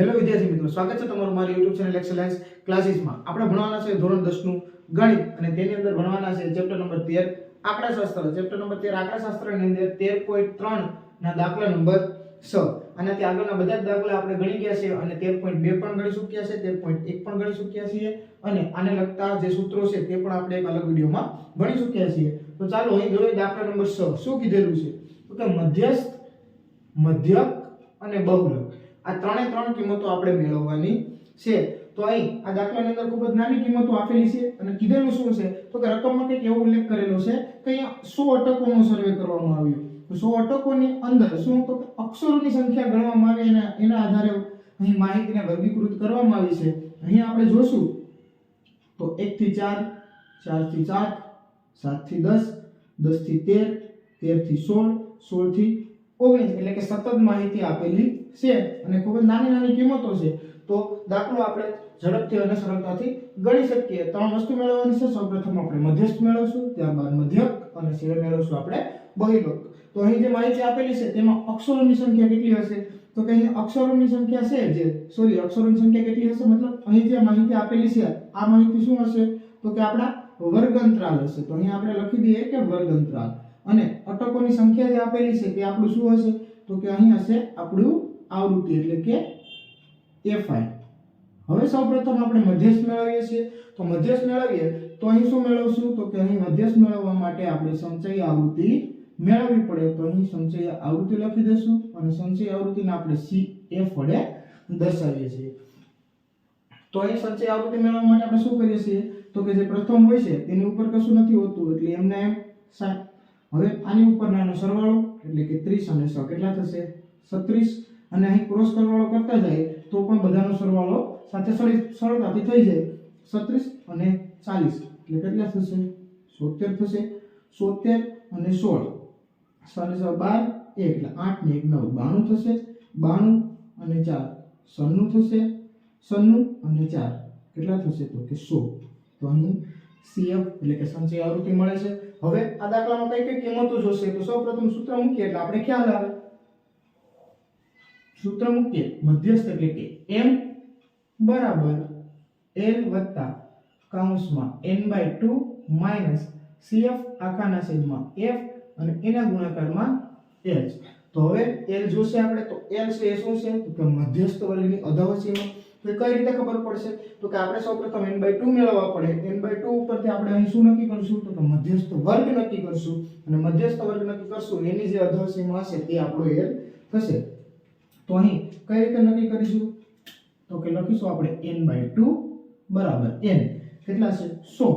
Hello વિદ્યાર્થી મિત્રો, સ્વાગત છે તમારું મારી YouTube ચેનલ એક્સેલન્સ ક્લાસીસમાં આપણે ભણવાના છે ધોરણ 10 નું ગણિત અને તેની અંદર ભણવાના છે ચેપ્ટર નંબર 13 આંકડાશાસ્ત્ર. ચેપ્ટર નંબર 13 આંકડાશાસ્ત્રની અંદર 13.3 ના દાખલા નંબર 6 આનાથી આગળના બધા જ દાખલા આપણે ગણી ગયા છે અને 13.2 પણ ગણી ચૂક્યા છે 13.1 પણ ગણી ચૂક્યા છીએ અને આને લગતા જે સૂત્રો છે તે પણ આપણે એક અલગ વિડિયોમાં ભણી ચૂક્યા છીએ. તો ચાલો અહીં જોઈએ દાખલા નંબર 6 શું કીધેલું છે? તો કે મધ્યસ્થ, મધ્યક અને બહુલક. આ ત્રણે ત્રણ કિંમતો આપણે મેળવવાની છે. તો અહીં આ દાખલાની અંદર ખૂબ જ નાની કિંમતો આપેલી છે અને કીધેલું શું છે? તો કે રકમમાં કંઈક એવો ઉલ્લેખ કરેલો છે કે અહીંયા સો અટકોનો સર્વે કરવામાં આવ્યો. સો અટકોની અંદર શું તો અક્ષરોની સંખ્યા ગણવામાં આવી એના એના આધારે અહીં માહિતીને વર્ગીકૃત કરવામાં આવી છે. અહીં આપણે જોશું. તો 1 થી 4 4 થી 7 7 થી 10 10 થી 13 13 થી 16 16 થી 19 એટલે કે સતત માહિતી આપેલી છે અને ખૂબ જ નાની નાની કિંમતો છે, તો દાખલો આપણે ઝડપથી અને સરળતાથી ગણી શકીએ. ત્રણ વસ્તુ મેળવવાની છે. સૌપ્રથમ આપણે મધ્યસ્થ મેળવશું, ત્યારબાદ મધ્યક અને છેલ્લે મેળવશું આપણે બહિર્વક તો અહીં જે માહિતી આપેલી છે, તેમાં અક્ષરોની સંખ્યા કેટલી હશે? તો કે અહીં અક્ષરોની સંખ્યા છે જે સોરી અક્ષરોની સંખ્યા કેટલી હશે? મતલબ અહીં જે માહિતી આપેલી છે, આ માહિતી શું હશે? તો કે આપણા વર્ગંતરાલ હશે. તો અહીં આપણે લખી દઈએ કે વર્ગંતરાલ. અને અટકોની સંખ્યા જે આપેલી છે, તે આપણું શું હશે? તો કે અહીં હશે આપણું આવૃત્તિ એટલે કે એફઆઈ હવે સૌપ્રથમ આપણે મધ્યસ્થ મેળવીએ છીએ. તો મધ્યસ્થ મેળવીએ, તો અહીં શું મેળવશું? તો કે અહીં મધ્યસ્થ મેળવવા માટે આપણે સંચય આવૃત્તિ મેળવવી પડે. તો અહીં સંચય આવૃત્તિ લખી દઈશું અને સંચય આવૃત્તિને આપણે સી એફ વડે દર્શાવીએ છીએ. તો અહીં સંચય આવૃત્તિ મેળવવા માટે આપણે શું કરીએ છીએ? તો કે જે પ્રથમ હોય છે તેની ઉપર કશું નથી હોતું, એટલે એમને એમ સા- હવે આની ઉપરના એનો સરવાળો, એટલે કે 30 અને સો. કેટલા થશે? 36 અને અહીં ક્રોસ સરવાળો કરતા જાય તો પણ બધાનો સરવાળો સાથે સરળતાથી થઈ જાય. 36 અને 40 એટલે કેટલા થશે? 70 થશે. 70 અને સોળ. સાડી સો 12 એક. એટલે આઠ ને 1 9 92 થશે. 92 અને 4 96 થશે. 96 અને ચાર. કેટલા થશે તો કે સો. તો અહીં સીએફ, એટલે કે સંચય આવૃત્તિ મળે છે. હવે આ દાખલામાં કઈ કઈ કિંમતો જોશે? તો સૌપ્રથમ સૂત્ર મૂકીએ એટલે આપણે ખ્યાલ આવે. સૂત્ર મૂકીએ, મધ્યસ્થ એટલે કે m બરાબર l વત્તા કૌંસમાં n by two minus cf આખાના છેદમાં f અને એના ગુણાકારમાં l તો હવે l જોશે આપણે, તો l છે એ શું છે? તો કે મધ્યસ્થ વર્ગની અધવસીમાં તો કઈ રીતે ખબર પડશે? તો કે આપણે સૌપ્રથમ n બાય ટુ મેળવવા પડે. n બાય ટુ ઉપરથી આપણે અહીં શું નક્કી કરશું? તો કે મધ્યસ્થ વર્ગ નક્કી કરશું. અને મધ્યસ્થ વર્ગ નક્કી કરશું. એની જે અધવસીમાં હશે તે આપણો l થશે. તો અહીં કઈ રીતે નક્કી કરીશું? તો કે લખીશું આપણે n બાય ટુ બરાબર n. કેટલા છે? 100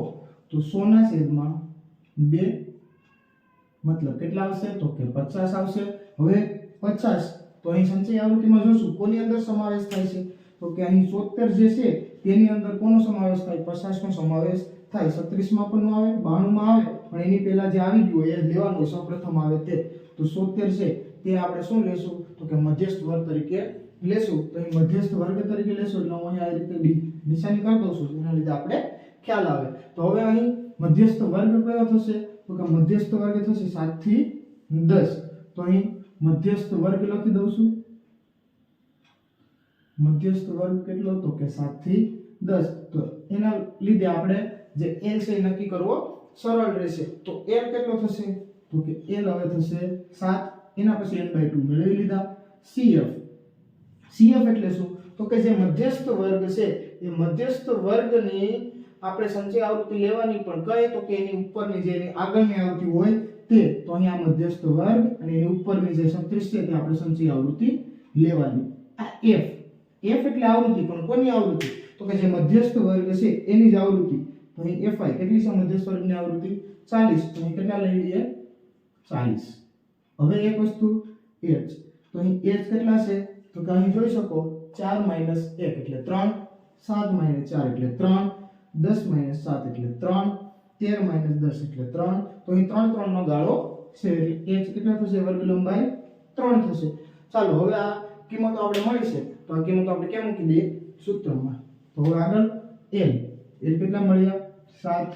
તો 100 ના છેદમાં 2 મતલબ કેટલા આવશે? તો કે 50 આવશે. હવે 50 તો અહીં સંચય આવૃત્તિમાં જોશું, કોની અંદર સમાવેશ થાય છે? તો કે અહીં 70 જે છે, તેની અંદર કોનો સમાવેશ થાય? 50 નો સમાવેશ થાય. 36 માં પણ ન આવે 92 માં આવે, પણ એની પહેલા જે આવી ગયું એ લેવાનું સૌપ્રથમ આવે તે. તો 70 છે, તે આપણે શું લેશું? તો કે મધ્યસ્થ વર્ગ તરીકે લેશું તો અહીં મધ્યસ્થ વર્ગ તરીકે લેશું એટલે હું અહીં આ રીતે ડી- નિશાની કરી દઉં છું, એના લીધે આપણે ખ્યાલ આવે. તો હવે અહીં મધ્યસ્થ વર્ગ કયો થશે? તો કે મધ્યસ્થ વર્ગ થશે 7 થી 10 તો અહીં મધ્યસ્થ વર્ગ લખી દઉં છું. મધ્યસ્થ વર્ગ કેટલો તો કે 7 થી 10 તો એના લીધે આપણે જે l છે એ નક્કી કરવો સરળ રહેશે. તો l કેટલો થશે? તો કે l હવે થશે 7 એના પછી n બાય 2 મેળવી લીધા. Cf. Cf એટલે શું? તો કે જે મધ્યસ્થ વર્ગ છે, એ મધ્યસ્થ વર્ગની આપણે સંચય આવૃત્તિ લેવાની પણ કહે તો કે એની ઉપરની જે એની આગળની આવૃત્તિ હોય તે. તો અહીંયા મધ્યસ્થ વર્ગ અને એની ઉપરની જે 36 છે તે આપણે સંચય આવૃત્તિ લેવાની. આ f. F એટલે આવૃત્તિ, પણ કોની આવૃત્તિ? તો કે જે મધ્યસ્થ વર્ગ છે એની જ આવૃત્તિ. તો અહીં fi કેટલી છે મધ્યસ્થ વર્ગની આવૃત્તિ? 40 તો અહીં કેટલા લઈ લઈએ? 40 હવે એક વસ્તુ h તો અહીં h કેટલા છે? તો કે અહીં જોઈ શકો 4 1 એટલે 3 7 4 એટલે 3 10 7 એટલે 3 13 10 એટલે 3 તો અહીં 3 3 નો ગાળો છે એટલે h કેટલા થશે? વર્ગ લંબાઈ 3 થશે. ચાલો, હવે આ કિંમતો આપણે મળી છે. તો આ કિંમતો આપણે કેમ મૂકી દઈએ? સૂત્રમાં. તો હવે આગળ l l કેટલા મળ્યા? 7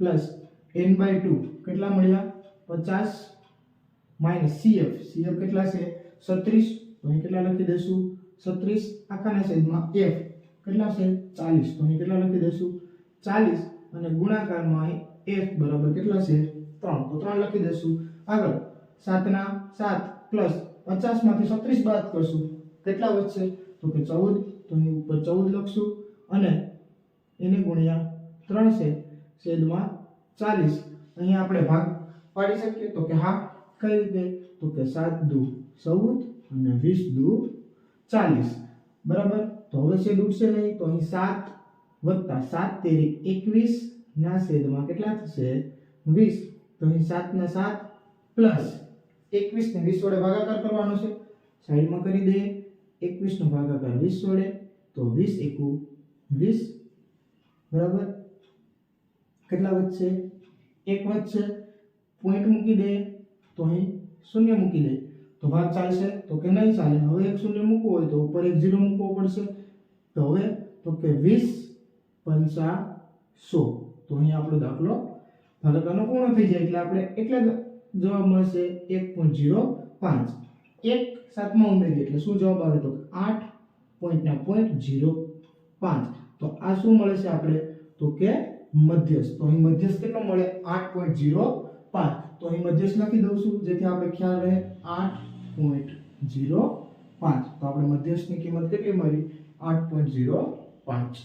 પ્લસ n બાય 2 કેટલા મળ્યા? 50 માઇનસ cf cf કેટલા છે? 36 તો અહીં કેટલા લખી દઈશું? છત્રીસ આખાના છેદમાં f કેટલા છે? ચાલીસ. તો અહીં કેટલા લખી દઈશું? ચાલીસ. અને ગુણાકારમાં અહીં f બરાબર કેટલા છે? ત્રણ. તો ત્રણ લખી દઈશું. આગળ. સાતના સાત પ્લસ પચાસમાંથી છત્રીસ બાદ કરશું. કેટલા વધશે? તો કે ચૌદ. તો અહીં ઉપર ચૌદ લખશું. અને એને ગુણ્યા ત્રણ છે. છેદમાં ચાલીસ. અહીં આપણે ભાગ પાડી શકીએ તો કે હા કઈ રીતે તો કે સાત દુ ચૌદ અને વીસ દુ ચાલીસ. બરાબર? તો હવે છેદ ઉડશે નહીં, તો અહીં સાત વત્તા સાત તેરી એકવીસ ના છેદમાં કેટલા થશે? વીસ. તો અહીં સાતના સાત પ્લસ એકવીસ ને વીસ વડે ભાગાકાર કરવાનો છે. સાઈડમાં કરી દઈએ એકવીસ નો ભાગાકાર વીસ વડે, તો વીસ એકુ વીસ. બરાબર? કેટલા વધશે? એક વધશે. પોઈન્ટ મૂકી દે તો અહીં શૂન્ય મૂકી દે. તો ભાગ ચાલશે, તો કે નહીં ચાલે? હવે એક શૂન્ય મૂકવું હોય તો ઉપર એક ઝીરો મૂકવો પડશે. તો હવે તો કે વીસ પંચા સો. તો અહીં આપણો દાખલો ભાગાકારનો પૂર્ણ થઈ જાય એટલે આપણે એટલા જવાબ મળશે એક પોઈન્ટ ઝીરો પાંચ. એક સાતમાં ઉમેરીએ એટલે શું જવાબ આવે તો આઠ પોઈન્ટના પોઈન્ટ ઝીરો પાંચ. તો આ શું મળે છે આપણે? તો કે મધ્યસ્થ. તો અહીં મધ્યસ્થ કેટલો મળે? આઠ પોઈન્ટ ઝીરો પાંચ. તો અહીં મધ્યસ્થ લખી દઉં છું, જેથી આપણે ખ્યાલ રહે આઠ પોઈન્ટ ઝીરો પાંચ. તો આપણે મધ્યસ્થની કિંમત કેટલી મળી? આઠ પોઈન્ટ ઝીરો પાંચ.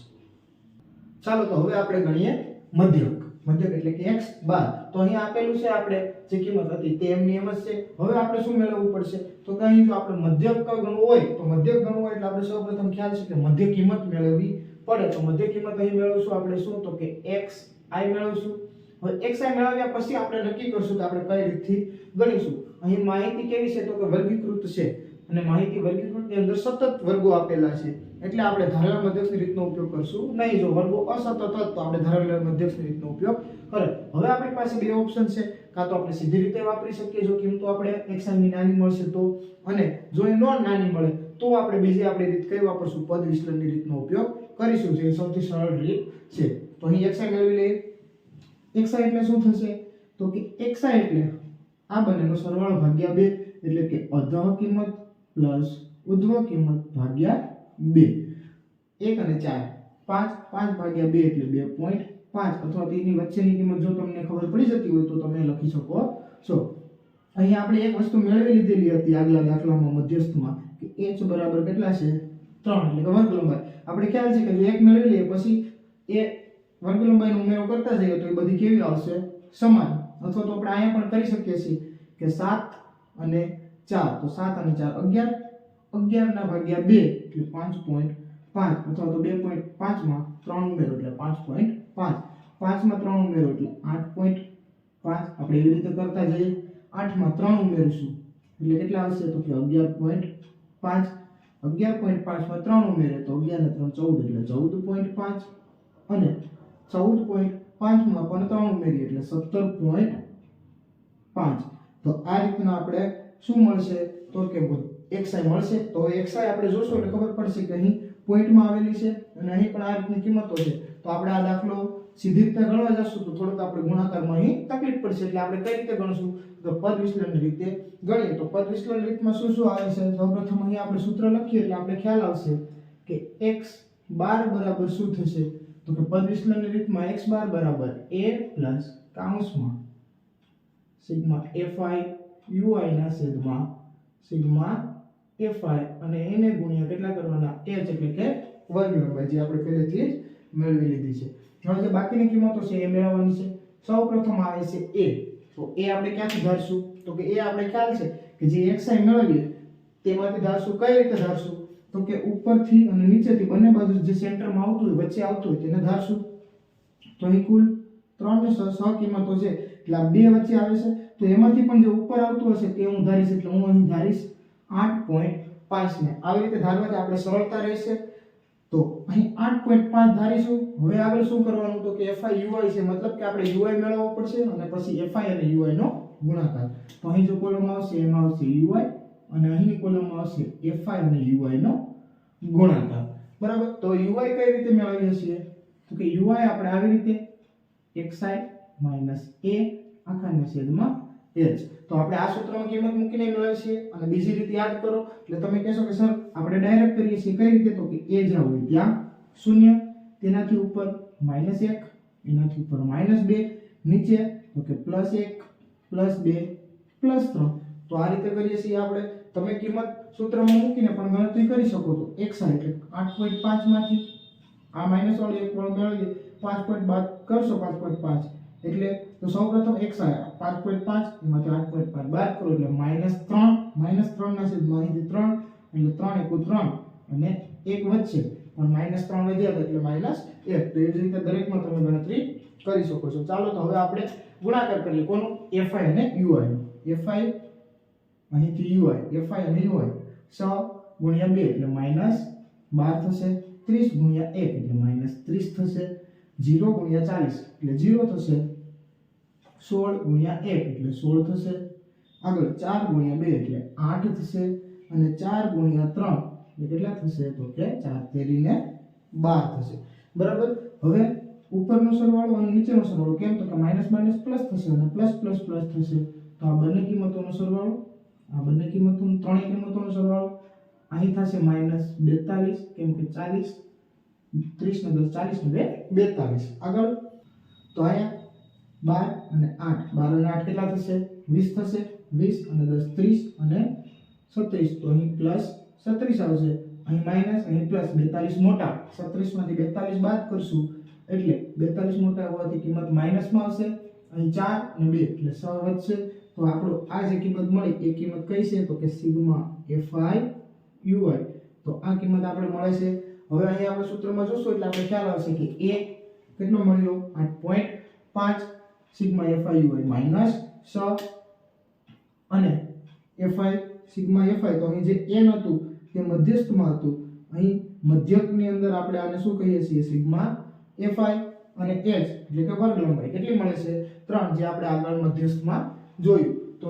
ચાલો તો હવે આપણે ગણીએ મધ્યક. મધ્યક એટલે કે એક્સ બાર. તો અહીં આપેલું છે આપણે, જે કિંમત હતી તે એમની એમ જ છે. હવે આપણે શું મેળવવું પડશે? તો કે અહીં જો આપણે મધ્યક ગણવું હોય, તો મધ્યક ગણવું હોય એટલે આપણે સૌપ્રથમ ખ્યાલ છે કે મધ્ય કિંમત મેળવવી પડે. તો મધ્ય કિંમત અહીં મેળવશું આપણે શું? તો કે એક્સ આઈ મેળવશું. હવે x મેળવ્યા પછી આપણે નક્કી કરશું કે આપણે કઈ રીતથી ગણીશું. અહીં માહિતી કેવી છે તો કે વર્ગીકૃત છે. અને માહિતી વર્ગીકૃતની અંદર સતત વર્ગો આપેલા છે. એટલે આપણે ધારેલા મધ્યક્ષની રીતનો ઉપયોગ કરશું. નહીં, જો વર્ગો અસતત તો આપણે ધારેલા મધ્યક્ષની રીતનો ઉપયોગ કરે. હવે આપણી પાસે બે ઓપ્શન છે. કાં તો આપણે સીધી રીતે વાપરી શકીએ જો કિંમતો આપણે x નાની મળશે તો. અને જો એ નોન નાની મળે, તો આપણે બીજી આપણી રીત કઈ વાપરશું? પદ વિચલનની રીતનો ઉપયોગ કરીશું, જે સૌથી સરળ રીત છે. તો અહીં xi મેળવી લઈએ. Xi એટલે શું થશે? તો કે xi એટલે આ બંનેનો સરવાળો ભાગ્યા બે, એટલે કે અધઃ કિંમત પ્લસ ઉધ્વ કિંમત ભાગ્યા બે. એક અને ચાર. પાંચ પાંચ ભાગ્યા બે એટલે બે પોઈન્ટ પાંચ. અથવા તેની વચ્ચેની કિંમત જો તમને ખબર પડી જતી હોય તો તમે લખી શકો. છો અહીંયા આપણે એક વસ્તુ મેળવી લીધેલી હતી આગલા દાખલામાં મધ્યસ્થમાં, કે એચ બરાબર કેટલા છે? ત્રણ. એટલે વર્ગ લંબાઈ આપણે ખ્યાલ છે કે જો એક મેળવી લઈએ, પછી એ વર્ગ લંબાઈનો ઉમેરો કરતા જઈએ તો એ બધી કેવી આવશે? સમાન. અથવા તો આપણે અહીંયા પણ કરી શકીએ છીએ કે સાત અને ચાર. તો સાત અને ચાર અગિયાર. અગિયારના ભાગ્યા બે એટલે પાંચ પોઈન્ટ પાંચ. અથવા તો બે પોઈન્ટ પાંચમાં ત્રણ ઉમેરો એટલે પાંચ પોઈન્ટ પાંચ. પાંચમાં ત્રણ ઉમેરો એટલે આઠ પોઈન્ટ પાંચ. આપણે એવી રીતે કરતા જઈએ. આઠમાં ત્રણ ઉમેરીશું. એટલે કેટલા આવશે? તો કે અગિયાર પોઈન્ટ પાંચ. અગિયાર પોઈન્ટ પાંચમાં ત્રણ ઉમેરે તો અગિયાર ને ત્રણ ચૌદ એટલે ચૌદ પોઈન્ટ પાંચ. અને ચૌદ પોઈન્ટ પાંચમાં પણ ત્રણ ઉમેરીએ એટલે સત્તર પોઈન્ટ પાંચ. તો આ રીતના આપણે શું મળશે? તો કે એક્સઆઈ મળશે. તો એક્સઆઈ આપણે જોશું એટલે ખબર પડશે કે અહીં પોઈન્ટમાં આવેલી છે અને અહીં પણ આ રીતની કિંમતો છે. તો આપણે આ દાખલો સીધી રીતે ગણવા જશું તો થોડુંક આપણે ગુણાકારમાં અહીં તકલીફ પડશે એટલે આપણે કઈ રીતે ગણશું? તો પદ વિશ્લેષણ રીતે ગણીએ. તો પદ વિશ્લેષણ રીતમાં શું શું આવે છે? સૌપ્રથમ અહીં આપણે સૂત્ર લખીએ એટલે આપણે ખ્યાલ આવશે કે x બાર બરાબર શું થશે? તો કે પદ વિચલનની રીતમાં x બાર બરાબર a પ્લસ કાઉન્સમાં સિગ્મા fi ui ના છેદમાં સિગ્મા fi અને એને ગુણ્યા કેટલા કરવાના? h એટલે કે વર્ગ ભાઈ જે આપણે પહેલેથી જ મેળવી લીધી છે. હવે જે બાકીની કિંમતો છે એ મેળવવાની છે. સૌપ્રથમ આવે છે a. તો a આપણે ક્યાંથી ધારશું? તો કે a આપણે ખ્યાલ છે કે જે xi મેળવીએ તેમાંથી ધારશું કઈ રીતે ધારશું? તો કે ઉપરથી અને નીચેથી બંને બાજુ જે સેન્ટરમાં આવતું હોય, વચ્ચે આવતું હોય, તેને ધારશું. તો અહીં કુલ ત્રણ ને છ કિંમતો છે. એટલે આ બે વચ્ચે આવે છે. તો એમાંથી પણ જે ઉપર આવતું હશે, તે હું ધારીશ, એટલે હું અહીં ધારીશ આઠ પોઈન્ટ પાંચને આવી રીતે ધારવાથી આપણે સરળતા રહેશે. તો અહીં આઠ પોઈન્ટ પાંચ ધારીશું. હવે આગળ શું કરવાનું? તો કે એફઆઈ યુઆઈ છે, મતલબ કે આપણે યુઆઈ મેળવવો પડશે અને પછી એફઆઈ અને યુઆઈ નો ગુણાકાર. તો અહીં જો કોલમ આવશે, એમાં આવશે યુઆઈ અને અહીંની કોલમમાં આવશે એફઆઈ અને યુઆઈ નો ગુણાકાર. બરાબર? તો યુઆઈ કઈ રીતે મેળવીએ છીએ? તો કે યુઆઈ આપણે આવી રીતે xi માઇનસ a આખાના છેદમાં h. તો આપણે આ સૂત્રમાં કિંમત મૂકીને મેળવીએ છીએ અને બીજી રીતે યાદ કરો, એટલે તમે કહેશો કે સર, આપણે ડાયરેક્ટ કરીએ છીએ કઈ રીતે? તો કે a જ્યાં હોય ત્યાં શૂન્ય, તેનાથી ઉપર માઇનસ એક, એનાથી ઉપર માઇનસ બે, નીચે તો કે પ્લસ એક પ્લસ બે પ્લસ ત્રણ. તો આ રીતે કરીએ છીએ આપણે. તમે કિંમત સૂત્રમાં મૂકીને પણ ગણતરી કરી શકો છો. એક સાઈડ એટલે આઠ પોઈન્ટ પાંચમાંથી આ માઇનસ વાળું એક પણ મેળવીએ, પાંચ પોઈન્ટ બાદ કરશો પાંચ પોઈન્ટ પાંચ. એટલે તો સૌપ્રથમ એક સાઈડ પાંચ પોઈન્ટ પાંચ, એમાંથી આઠ પોઈન્ટ પાંચ બાદ કરો એટલે માઇનસ ત્રણ માઇનસ ત્રણના છેદમાં માહિતી ત્રણ, એટલે ત્રણ એકુ ત્રણ, અને એક વધશે. પણ માઇનસ ત્રણ વધ્યા એટલે માઇનસ એક. તો એ જ રીતે દરેકમાં તમે ગણતરી કરી શકો છો. ચાલો તો હવે આપણે ગુણાકાર કરીએ. કોનું? એફઆઈ અને યુઆઈ એફઆઈ અહીંથી યુઆઈ એફઆઈ અને યુઆઈ સ ગુણ્યા બે એટલે માઇનસ બાર થશે ત્રીસ ગુણ્યા એક એટલે માઇનસ ત્રીસ થશે જીરો ગુણ્યા ચાલીસ એટલે જીરો થશે સોળ ગુણ્યા એક એટલે સોળ થશે આગળ ચાર ગુણ્યા બે એટલે આઠ થશે અને ચાર ગુણ્યા ત્રણ એટલે કેટલા થશે તો કે ચાર તેરીને બાર થશે બરાબર હવે ઉપરનો સરવાળો અને નીચેનો સરવાળો કેમ? તો કે માઇનસ માઇનસ પ્લસ થશે અને પ્લસ પ્લસ પ્લસ થશે. તો આ બંને કિંમતોનો સરવાળો આ બંને કિંમતોનો ત્રણેય કિંમતોનો સરવાળો અહીં થશે માઇનસ બેતાલીસ, કેમ કે ચાલીસ, ત્રીસ ને દસ ચાલીસ ને બે બેતાલીસ. આગળ? તો અહીંયા બાર અને આઠ. બાર અને આઠ કેટલા થશે? વીસ થશે. વીસ અને દસ ત્રીસ અને સત્રીસ તો અહીં પ્લસ સત્રીસ આવશે. અહીં માઇનસ અહીં પ્લસ બેતાલીસ મોટા. સત્રીસમાંથી બેતાલીસ બાદ કરશું. એટલે બેતાલીસ મોટા હોવાથી કિંમત માઇનસમાં આવશે. અહીં ચાર અને બે, એટલે છ વધશે. તો આપણો આ જે કિંમત મળી, એ કિંમત કઈ છે? તો કે સિગ્મા એફઆઈ યુઆઈ. તો આ કિંમત આપણે મળે છે. હવે અહીંયા આપણે સૂત્રમાં જોશું, એટલે આપણે ખ્યાલ આવશે કે એ કેટલો મળ્યો? આઠ પોઈન્ટ પાંચ સિગ્મા એફઆઈ યુઆઈ માઇનસ છ અને એફઆઈ સિગ્મા એફઆઈ. તો અહીં જે એન હતું, તે મધ્યસ્થમાં હતું. અહીં મધ્યકની અંદર આપણે આને શું કહીએ છીએ? સિગ્મા એફઆઈ અને એચ, એટલે કે વર્ગ લંબાઈ કેટલી મળે છે? ત્રણ જે આપણે આગળ મધ્યસ્થમાં જોયું. તો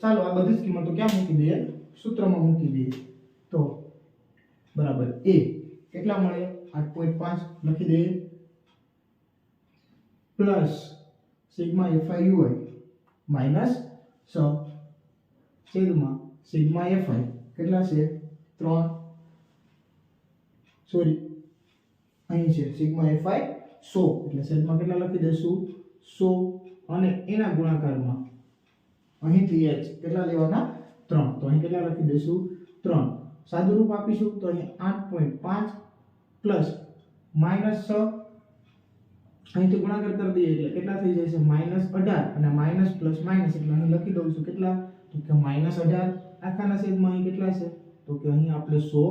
ચાલો આ બધી જ કિંમતો ક્યાં મૂકી દઈએ? સૂત્રમાં મૂકી દઈએ. તો બરાબર. એ કેટલા મળે? આઠ પોઈન્ટ પાંચ લખી દઈએ. Plus sigma FI UI minus છ છેદમાં સિગ્મા એફઆઈ. કેટલા છે? ત્રણ. સોરી. અહીં છે. સિગ્મા એફઆઈ સો. એટલે છેદમાં કેટલા લખી દઈશું? સો. અને એના ગુણાકારમાં અહીંથી એચ કેટલા લેવાના? ત્રણ. તો અહીં કેટલા લખી દઈશું? ત્રણ. સાદુરૂપ આપીશું તો અહીં આઠ પોઈન્ટ પાંચ પ્લસ માઇનસ છ. અહીંથી ગુણાકાર કરી દઈએ એટલે કેટલા થઈ છે માઇનસ અઢાર. અને માઇનસ પ્લસ માઇનસ, એટલે અહીં લખી દઉં છું કેટલા? તો કે માઇનસ અઢાર. આખાના છેદમાં અહીં કેટલા છે? તો કે અહીં આપણે સો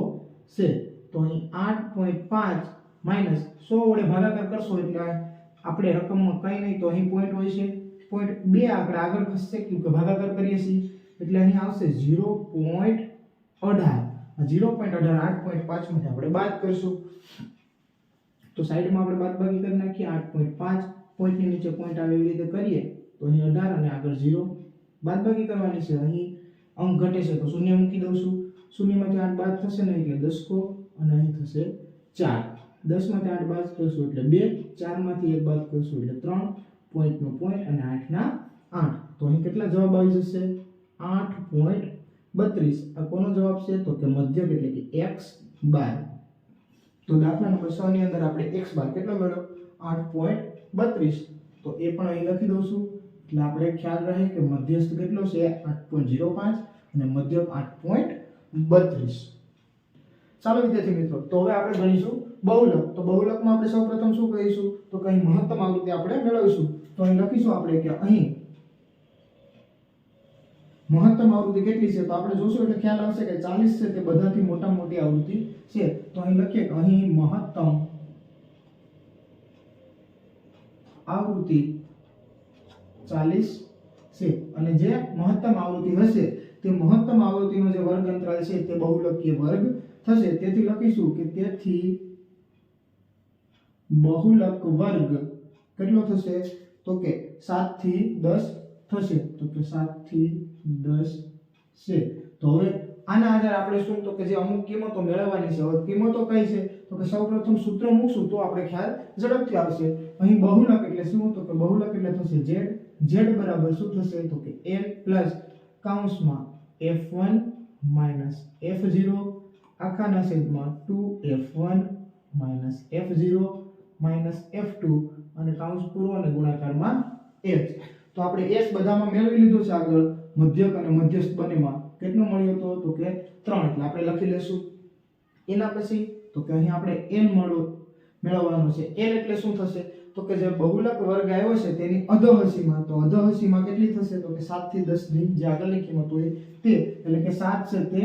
છે. તો અહીં આઠ પોઈન્ટ પાંચ માઇનસ સો વડે ભાગાકાર કરશો એટલે આપણે રકમમાં કંઈ નહીં, તો અહીં પોઈન્ટ હોય છે. પોઈન્ટ બે આપણે આગળ ખસશે, કેમ કે ભાગાકાર કરીએ છીએ. એટલે અહીં આવશે ઝીરો પોઈન્ટ અઢાર. ઝીરો પોઈન્ટ અઢાર, આઠ પોઈન્ટ પાંચમાંથી આપણે બાદ કરશું. તો સાઈડમાં આપણે બાદબાકી કરી નાખીએ. આઠ પોઈન્ટ પાંચ પોઈન્ટની નીચે પોઈન્ટ આવે એવી રીતે કરીએ, તો અહીં અઢાર અને આગળ ઝીરો બાદબાકી કરવાની છે. અહીં અંક ઘટે છે, તો શૂન્ય મૂકી દઉં છું. શૂન્યમાંથી આઠ બાદ થશે ને, એટલે દસકો, અને અહીં થશે ચાર. દસમાંથી આઠ બાદ કરશું એટલે બે, ચારમાંથી એક બાદ કરશું એટલે ત્રણ પોઈન્ટનો પોઈન્ટ અને આઠના આઠ. તો અહીં કેટલા જવાબ આવી જશે? આઠ પોઈન્ટ બત્રીસ. આ કોનો જવાબ છે? તો કે મધ્યક એટલે કે એક્સ બાર. તો દાખલા નંબર છ ની અંદર આપણે એક્સ બાર કેટલો મેળવ્યો? આઠ પોઈન્ટ બત્રીસ. તો એ પણ અહીં લખી દઉં છું. એટલે આપણે ખ્યાલ રહે કે મધ્યસ્થ કેટલો છે? આઠ પોઈન્ટ ઝીરો પાંચ અને મધ્યક આઠ પોઈન્ટ બત્રીસ. ચાલો વિદ્યાર્થી મિત્રો, તો હવે આપણે ગણીશું બહુલક. તો બહુલકમાં આપણે સૌપ્રથમ શું કહીશું? તો કે અહીં મહત્તમ આવૃત્તિ આપણે મેળવીશું. તો અહીં લખીશું આપણે કે અહીં. મહત્તમ આવૃત્તિ કેટલી છે? તો આપણે જોશું એટલે ખ્યાલ આવશે કે 40 છે તે બધાથી મોટા મોટી આવૃત્તિ છે. તો અહીં લખીએ કે અહીં મહત્તમ આવૃત્તિ 40 છે. અને જે મહત્તમ આવૃત્તિ હશે, તે મહત્તમ આવૃત્તિનો જે વર્ગ અંતરાલ છે તે બહુલકીય વર્ગ થશે. તેથી લખીશું કે તેથી બહુલક વર્ગ કેટલો થશે? તો કે 7 થી 10 થશે. તો કે 7 થી 10 છે. તો હવે આના આધારે આપણે શું? તો કે જે અમુક કિંમતો મેળવવાની છે. હવે કિંમતો કઈ છે? તો કે સૌપ્રથમ સૂત્ર મૂકશું તો આપણે ખ્યાલ ઝડપથી આવશે. અહીં બહુલક એટલે શું? તો કે બહુલક એટલે થશે z z બરાબર શું થશે? તો કે n પ્લસ કૌંસમાં f1 માઇનસ f0 આખાના છેદમાં 2f1 minus f0 minus f2 અને કૌંસ પૂર્વ અને ગુણાકારમાં એચ તો આપણે એચ બધામાં મેળવી લીધું છે આગળ. મધ્યક અને મધ્યસ્થ બંનેમાં. કેટલું મળ્યું હતું તો કે ત્રણ. એટલે આપણે લખી લેશું. એના પછી તો કે અહીં આપણે એન મળો મેળવવાનું છે. એન એટલે શું થશે? તો કે જે બહુલક વર્ગ આવ્યો છે તેની અધહસીમાં. તો અધહસીમાં કેટલી થશે? તો કે 7 થી 10 ની જે આગળની કિંમત હોય તે. એટલે કે 7 છે તે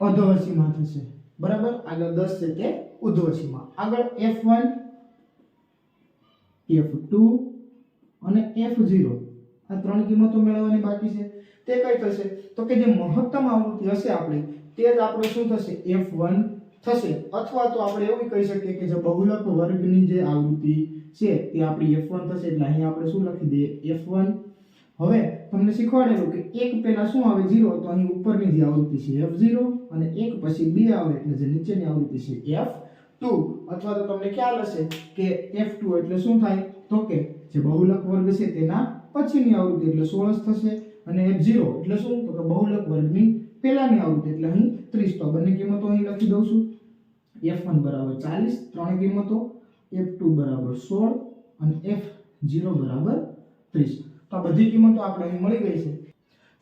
અધહસીમાં થશે. બરાબર? આગળ 10 છે તે ઉધ્વસીમાં. આગળ f1 f2 અને એફ ઝીરો આ ત્રણ કિંમતો મેળવવાની બાકી છે. તે કઈ થશે? તો કે જે મહત્તમ આવૃત્તિ હશે આપણી, તે જ આપણે શું થશે? એફ વન થશે. અથવા તો આપણે એવું કહી શકીએ કે જે બહુલક વર્ગની જે આવૃત્તિ છે, તે આપણી એફ વન થશે. એટલે અહીં આપણે શું લખી દઈએ? એફ વન હવે તમને શીખવાડેલું કે એક પહેલા શું આવે? ઝીરો તો અહીં ઉપરની જે આવૃત્તિ છે એફ ઝીરો અને એક પછી બે આવે. એટલે જે નીચેની આવૃત્તિ છે f2 અથવા તો તમને ખ્યાલ હશે કે f2 એટલે શું થાય? તો કે જે બહુલક વર્ગ છે તેના પછીની આવૃત્તિ એટલે 16 થશે અને f0 એટલે શું? તો કે બહુલક વર્ગની પહેલાની આવૃત્તિ એટલે અહીં 30 તો બંને કિંમતો અહીં લખી દઉં છું. F1 બરાબર 40 ત્રણ કિંમતો f2 બરાબર 16 અને f0 બરાબર 30 તો આ બધી કિંમતો આપણે અહીં મળી ગઈ છે.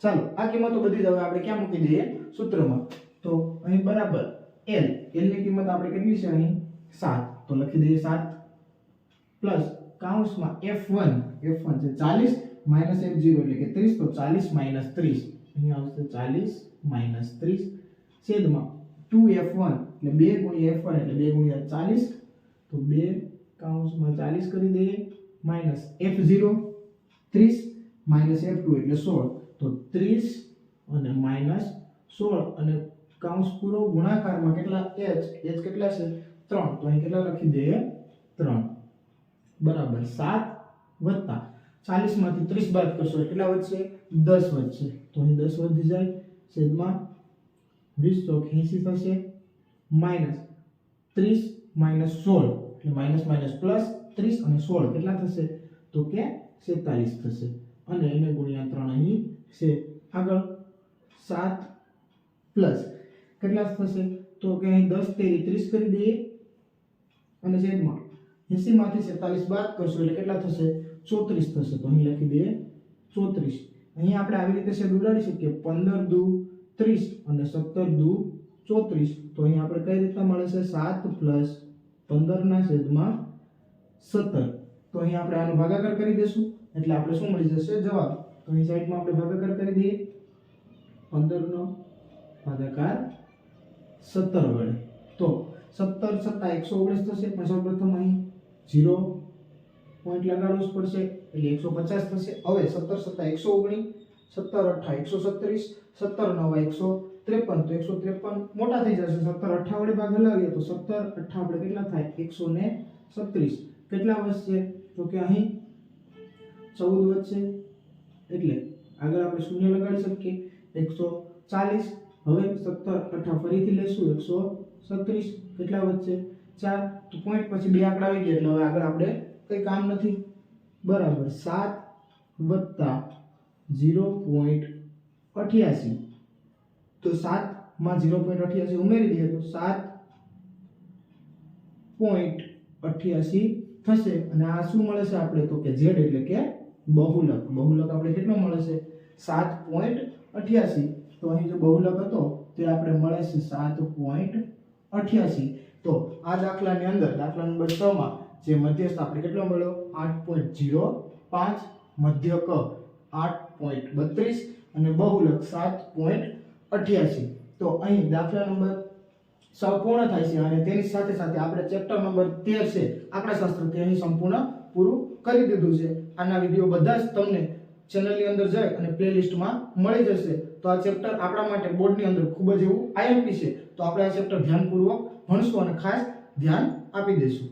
ચાલો, આ કિંમતો બધી જ હવે આપણે ક્યાં મૂકી દઈએ? સૂત્રમાં. તો અહીં બરાબર l. L ની કિંમત આપણે કેટલી છે અહીં? 7 તો લખી દઈએ 7 પ્લસ કૌંસમાં f1 f1 છે 40 માઇનસ f0 એટલે કે 30 તો 40 માઇનસ 30 અહીંયા આવશે 40 માઇનસ 30 છેદમાં 2f1 એટલે 2 ગુણ્યા f1 એટલે 2 ગુણ્યા 40 તો 2 કૌંસમાં 40 કરી દઈએ. માઇનસ f0 30 માઇનસ f2 એટલે 16 તો 30 અને માઇનસ 16 અને કૌંસ પૂરો ગુણાકારમાં કેટલા h h કેટલા છે? 3 તો અહીં કેટલા લખી દઈએ? 3 બરાબર. 7 વત્તા 40 માંથી 30 બાદ કરશો કેટલા વધશે? 10 વધશે. તો અહીં 10 વધી જાય. છેદમાં 20 ચોક 80 થશે. માઇનસ 30 માઇનસ 16 એટલે માઇનસ માઇનસ પ્લસ 30 અને 16 કેટલા થશે? તો કે 47 થશે. અને એને ગુણ્યા 3 અહીં છે. આગળ 7 પ્લસ કેટલા થશે? તો કે અહીં દસ, તેરી 30 કરી દઈએ. અને છેદમાં. 80 માંથી 47 બાદ કરશો એટલે કેટલા થશે? 34 થશે. તો અહીં લખી દઈએ. 34 અહીં આપણે આવી રીતે છે ઉડાડી શકીએ. 15 દુ 30 અને 17 દુ 34 તો અહીં આપણે કઈ રીતના મળે છે? સાત પ્લસ 15 ના છેદમાં 17 તો અહીં આપણે આનો ભાગાકાર કરી દઈશું. એટલે આપણે શું મળી જશે? જવાબ. તો અહીં સાઈડમાં આપણે ભાગાકાર કરી દઈએ. પંદરનો ભાગાકાર 17 વડે. તો સત્તર સત્તા એકસો ઓગણીસ થશે, પણ સૌપ્રથમ અહીં ઝીરો પોઈન્ટ લગાડવું જ પડશે, એટલે 150 થશે. હવે 17 છતાં 119 17 અઠ્ઠા 137 17 નવા 153 તો 153 મોટા થઈ જશે. સત્તર અઠા વડે ભાગ હલાવીએ તો 17 અઠ્ઠા આપણે કેટલા થાય? 136 કેટલા વધશે? તો કે અહીં ચૌદ વધશે. એટલે આગળ આપણે શૂન્ય લગાડી શકીએ. 140 હવે 17 અઠ્ઠા ફરીથી લેશું 136 કેટલા વધશે? ચાર, તો પોઈન્ટ પછી બે આંકડા આવી ગયા, એટલે હવે આગળ આપણે કંઈ કામ નથી. બરાબર, સાત વત્તા 0.88 તો સાતમાં ઝીરો પોઈન્ટ અઠ્યાસી ઉમેરી દઈએ, તો 7.88 થશે. અને આ શું મળે છે આપણે? તો કે ઝેડ એટલે કે બહુલક. બહુલક આપણે કેટલો મળે છે 7.88 તો અહીં જો બહુલક હતો, તે આપણે મળે છે 7.88 તો આ દાખલાની અંદર, દાખલા નંબર 6 માં, જે મધ્યસ્થ આપણે કેટલો મળ્યો? 8.05 મધ્યક 8.32 અને બહુલક 7.88 તો અહીં દાખલા નંબર સંપૂર્ણ થાય છે અને તેની સાથે સાથે આપણે ચેપ્ટર નંબર તેર છે આપણા શાસ્ત્ર તે અહીં સંપૂર્ણ પૂરું કરી દીધું છે. આના વીડિયો બધા જ તમને ચેનલની અંદર જઈ અને પ્લેલિસ્ટમાં મળી જશે. તો આ ચેપ્ટર આપણા માટે બોર્ડની અંદર ખૂબ જ એવું આઈએમપી છે. તો આપણે આ ચેપ્ટર ધ્યાનપૂર્વક ભણશું અને ખાસ ધ્યાન આપી દઈશું.